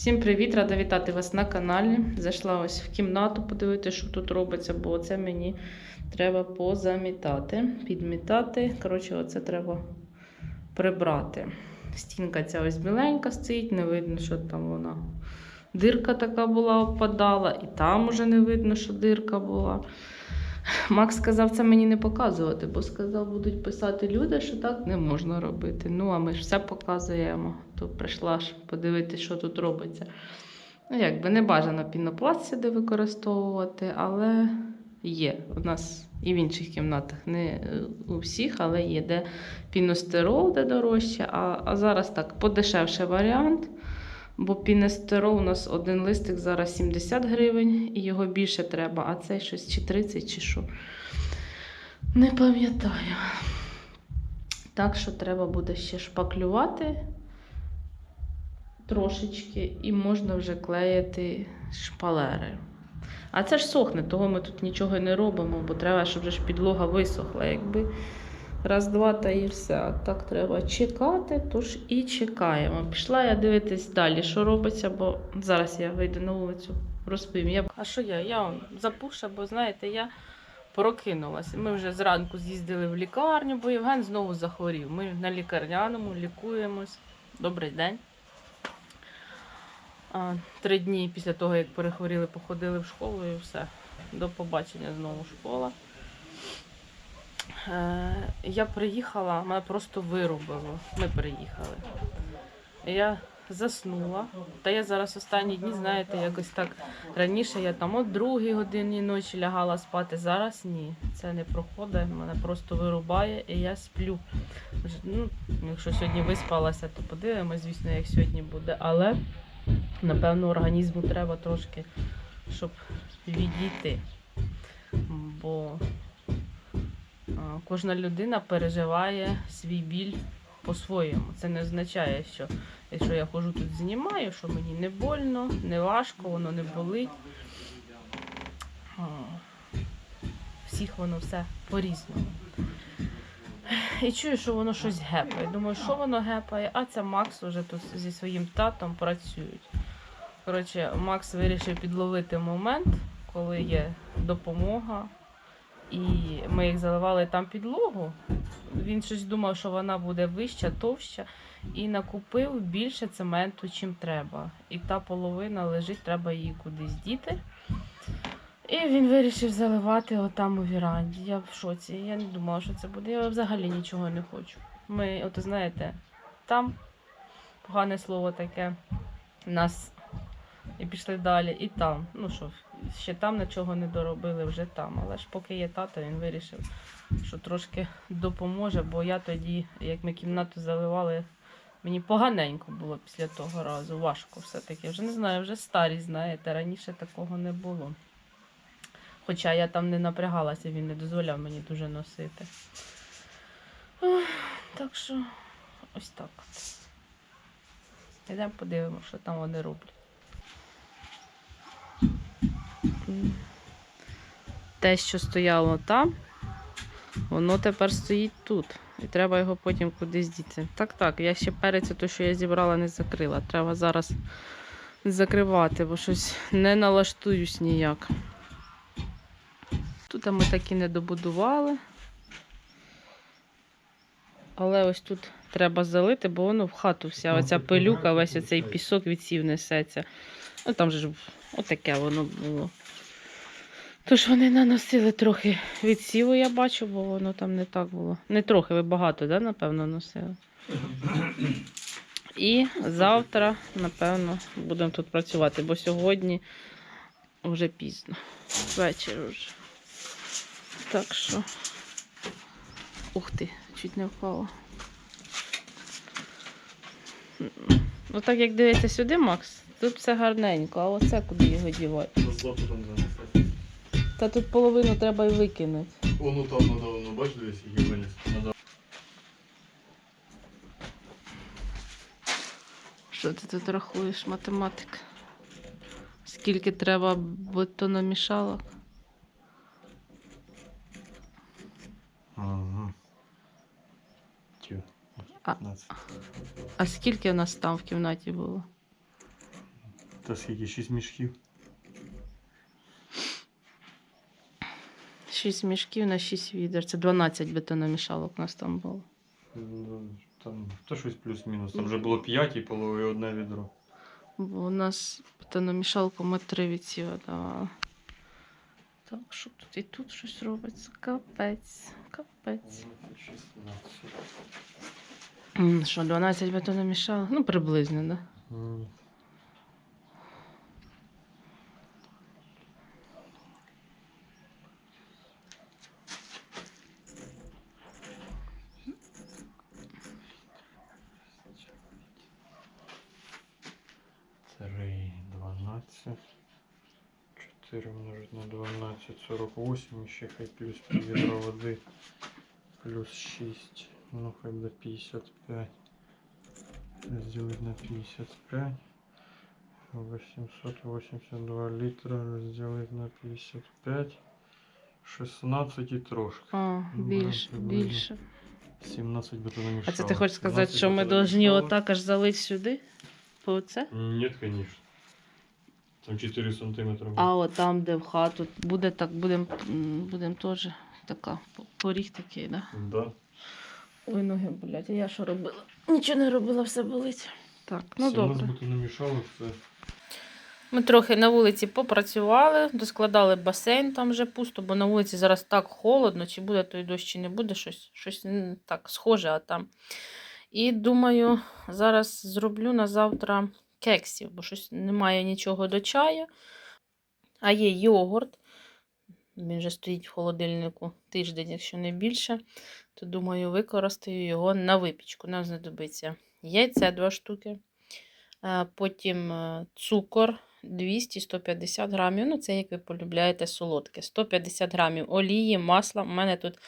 Всім привіт! Рада вітати вас на каналі. Зайшла ось в кімнату подивитися, що тут робиться, бо це мені треба позамітати, підмітати. Коротше, оце треба прибрати. Стінка ця ось біленька стоїть, не видно, що там вона. Дирка така була, опадала, і там уже не видно, що дирка була. Макс сказав це мені не показувати, бо сказав, будуть писати люди, що так не можна робити. Ну, а ми ж все показуємо. То прийшла ж подивитися, що тут робиться. Ну, якби не бажано пінопласт сюди використовувати, але є. У нас і в інших кімнатах, не е, у всіх, але є де піностерол, де дорожче. А, а зараз так, подешевший варіант. Бо пінестерол у нас один листик зараз 70 гривень, і його більше треба, а цей щось чи 30, чи що. Не пам'ятаю. Так що треба буде ще шпаклювати трошечки, і можна вже клеїти шпалери. А це ж сохне, того ми тут нічого не робимо, бо треба, щоб ж підлога висохла. Якби раз, два та і все. Так треба чекати, тож і чекаємо. Пішла я дивитись далі, що робиться, бо зараз я вийду на вулицю, розповім. Я... А що я? Я запуша, бо знаєте, я прокинулася. Ми вже зранку з'їздили в лікарню, бо Євген знову захворів. Ми на лікарняному лікуємось. Добрий день. Три дні після того, як перехворіли, походили в школу і все. До побачення знову школа. Е, я приїхала, мене просто вирубило. Ми приїхали. Я заснула. Та я зараз останні дні, знаєте, якось так раніше я там о другій годині ночі лягала спати. Зараз ні. Це не проходить, мене просто вирубає і я сплю. Ну, якщо сьогодні виспалася, то подивимось, звісно, як сьогодні буде. Але напевно організму треба трошки, щоб відійти. Бо Кожна людина переживає свій біль по-своєму. Це не означає, що якщо я ходжу тут знімаю, що мені не больно, не важко, воно не болить. Всіх воно все по-різному. І чую, що воно щось гепає. Думаю, що воно гепає, а це Макс вже тут зі своїм татом працюють. Коротше, Макс вирішив підловити момент, коли є допомога. І ми їх заливали там підлогу. Він щось думав, що вона буде вища, товща, і накупив більше цементу, чим треба. І та половина лежить, треба її кудись діти. І він вирішив заливати отам у віранді. Я в шоці. Я не думала, що це буде. Я взагалі нічого не хочу. Ми, от знаєте, там погане слово таке. Нас і пішли далі, і там. Ну що, ще там нічого не доробили, вже там. Але ж поки є тато, він вирішив, що трошки допоможе, бо я тоді, як ми кімнату заливали, мені поганенько було після того разу. Важко все-таки. Вже не знаю, вже старість, знаєте, раніше такого не було. Хоча я там не напрягалася, він не дозволяв мені дуже носити. Так що ось так. Йдемо подивимося, що там вони роблять. Те, що стояло там, воно тепер стоїть тут. І треба його потім кудись діти. Так, так, я ще перець, то, що я зібрала, не закрила. Треба зараз закривати, бо щось не налаштуюсь ніяк. Тут ми так і не добудували. Але ось тут треба залити, бо воно в хату вся оця пилюка, весь оцей пісок від сів несеться. Ну там же ж отаке воно було. Тож вони наносили трохи відсіву, я бачу, бо воно там не так було. Не трохи, ви багато, да, напевно, носили. І завтра, напевно, будемо тут працювати, бо сьогодні вже пізно. Вечір вже. Так що. Ух ти, чуть не впала. Ну так як дивиться сюди, Макс, тут все гарненько, а оце куди його дівати? На запитом. Та тут половину треба і викинути. О, ну там надо, ну бач, дивись, які виніс. Що ти тут рахуєш, математик? Скільки треба бетономішалок? Ага. Тю. А- 15. А скільки в нас там в кімнаті було? Це скільки? 6 мішків. 6 мішків на 6 відер. Це 12 бетономішалок у нас там було. Ну, Там то щось плюс-мінус. Там вже було 5 і половили одне відро. Бо у нас бетономішалку ми 3 відсіва давали. Так, що тут і тут щось робиться? Капець, капець. Що, 12 бетономішалок? Ну, приблизно, да? 4 умножить на 12, 48, еще хай плюс пол ведра воды, плюс 6, ну хай до 55, разделить на 55, 882 литра разделить на 55, 16 и трошки. А, більше, Ми, більше. 17 би то намішало. А це ти хочеш сказати, 17 що ми би то аж залить сюди? Нет, конечно. Там 4 сантиметра. А от там, де в хату, буде так, будемо будем теж така поріг такий, да? Да. Ой, ноги болять, а я що робила? Нічого не робила, все болить. Так, ну 17 добре. це Ми трохи на вулиці попрацювали, доскладали басейн, там вже пусто, бо на вулиці зараз так холодно, чи буде той дощ, чи не буде, щось, щось так схоже, а там. І думаю, зараз зроблю на завтра кексів, бо щось немає нічого до чаю. А є йогурт. Він вже стоїть в холодильнику тиждень, якщо не більше, то думаю, використаю його на випічку. Нам знадобиться яйце 2 штуки. Потім е, цукор 200-150 грамів. Ну, це як ви полюбляєте солодке. 150 грамів олії, масла. У мене тут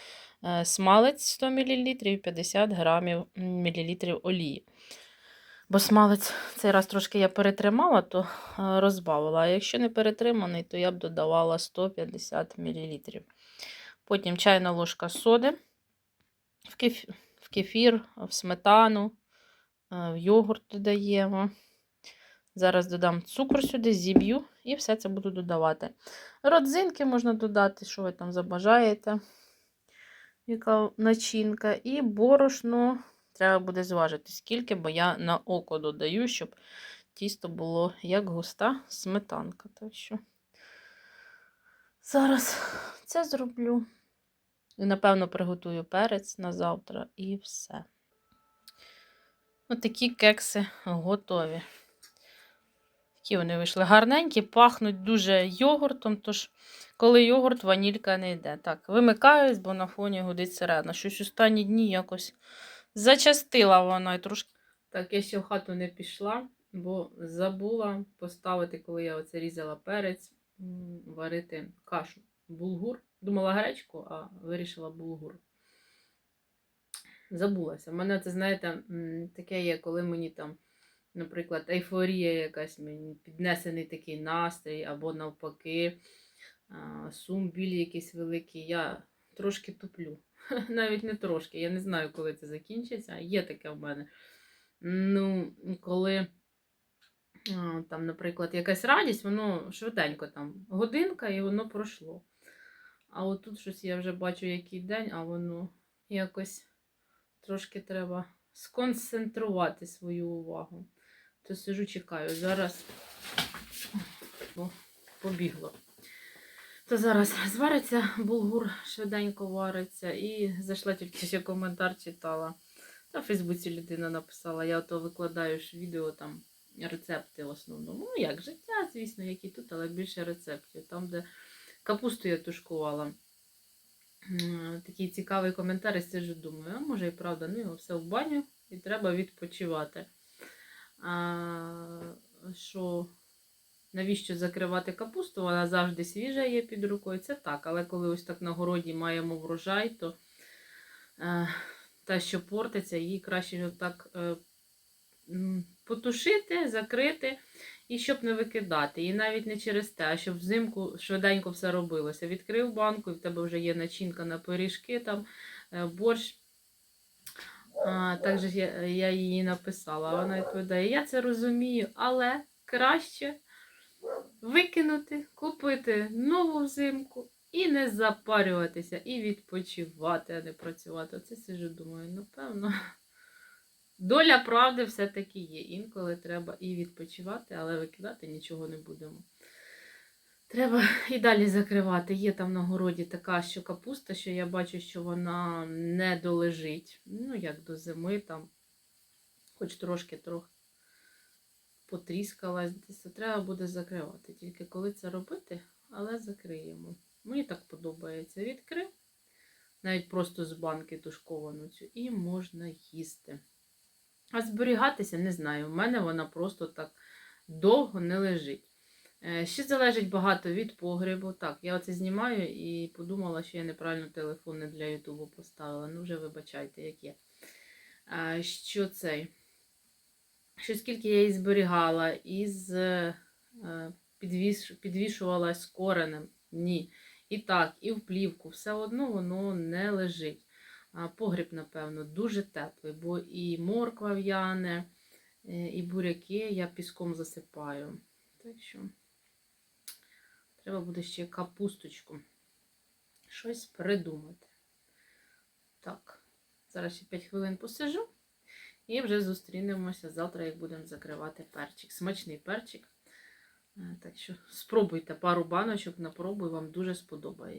е, смалець 100 мл і 50 грамів мілілітрів олії. Бо смалець цей раз трошки я перетримала, то е, розбавила. А якщо не перетриманий, то я б додавала 150 мл. Потім чайна ложка соди в кеф- в кефір, в сметану, е, в йогурт додаємо. Зараз додам цукор сюди, зіб'ю і все це буду додавати. Родзинки можна додати, що ви там забажаєте. Яка начинка. І борошно треба буде зважити, скільки, бо я на око додаю, щоб тісто було як густа сметанка. Так що зараз це зроблю. І, напевно, приготую перець на завтра і все. Ось такі кекси готові. Такі вони вийшли гарненькі, пахнуть дуже йогуртом, тож коли йогурт, ванілька не йде. Так, вимикаюсь, бо на фоні гудить сирена. Щось останні дні якось зачастила вона трошки. Так, я ще в хату не пішла, бо забула поставити, коли я оце різала перець, варити кашу. Булгур. Думала гречку, а вирішила булгур. Забулася. У мене це, знаєте, таке є, коли мені там, наприклад, ейфорія якась, мені піднесений такий настрій, або навпаки, сум біль якийсь великий. Я трошки туплю. Навіть не трошки. Я не знаю, коли це закінчиться. Є таке в мене. Ну, коли там, наприклад, якась радість, воно швиденько там годинка і воно пройшло. А от тут щось я вже бачу, який день, а воно якось трошки треба сконцентрувати свою увагу. То сижу, чекаю. Зараз О, побігло. То зараз звариться булгур, швиденько вариться, і зайшла тільки ще коментар читала. На Фейсбуці людина написала, я ото викладаю ж відео там рецепти в основному. Ну, як життя, звісно, як і тут, але більше рецептів. Там, де капусту я тушкувала. Такий цікавий коментар, і сиджу, думаю, а може і правда, ну його все в баню і треба відпочивати. А, що навіщо закривати капусту? Вона завжди свіжа є під рукою. Це так, але коли ось так на городі маємо врожай, то е, та, що портиться, її краще так е, потушити, закрити і щоб не викидати. І навіть не через те, а щоб взимку швиденько все робилося. Відкрив банку, і в тебе вже є начинка на пиріжки, там, е, борщ. А, так же я, я її написала. Вона відповідає: я це розумію, але краще викинути, купити нову взимку і не запарюватися, і відпочивати, а не працювати. Оце сижу, думаю, напевно. Доля правди все-таки є. Інколи треба і відпочивати, але викидати нічого не будемо. Треба і далі закривати. Є там на городі така що капуста, що я бачу, що вона не долежить. Ну, як до зими, там, хоч трошки трохи потріскалась, десь треба буде закривати. Тільки коли це робити, але закриємо. Мені так подобається. Відкрив, навіть просто з банки тушковану цю, і можна їсти. А зберігатися не знаю. У мене вона просто так довго не лежить. Е, Ще залежить багато від погребу. Так, я оце знімаю і подумала, що я неправильно телефон не для Ютубу поставила. Ну, вже вибачайте, як є. Що цей? Що скільки я її зберігала, із е, підвіш, підвішувала з коренем. Ні. І так, і в плівку. Все одно воно не лежить. Погріб, напевно, дуже теплий, бо і морква в'яне, е, і буряки я піском засипаю. Так що треба буде ще капусточку. Щось придумати. Так, зараз ще 5 хвилин посижу. І вже зустрінемося завтра, як будемо закривати перчик. Смачний перчик. Е, Так що спробуйте пару баночок на пробу, вам дуже сподобається.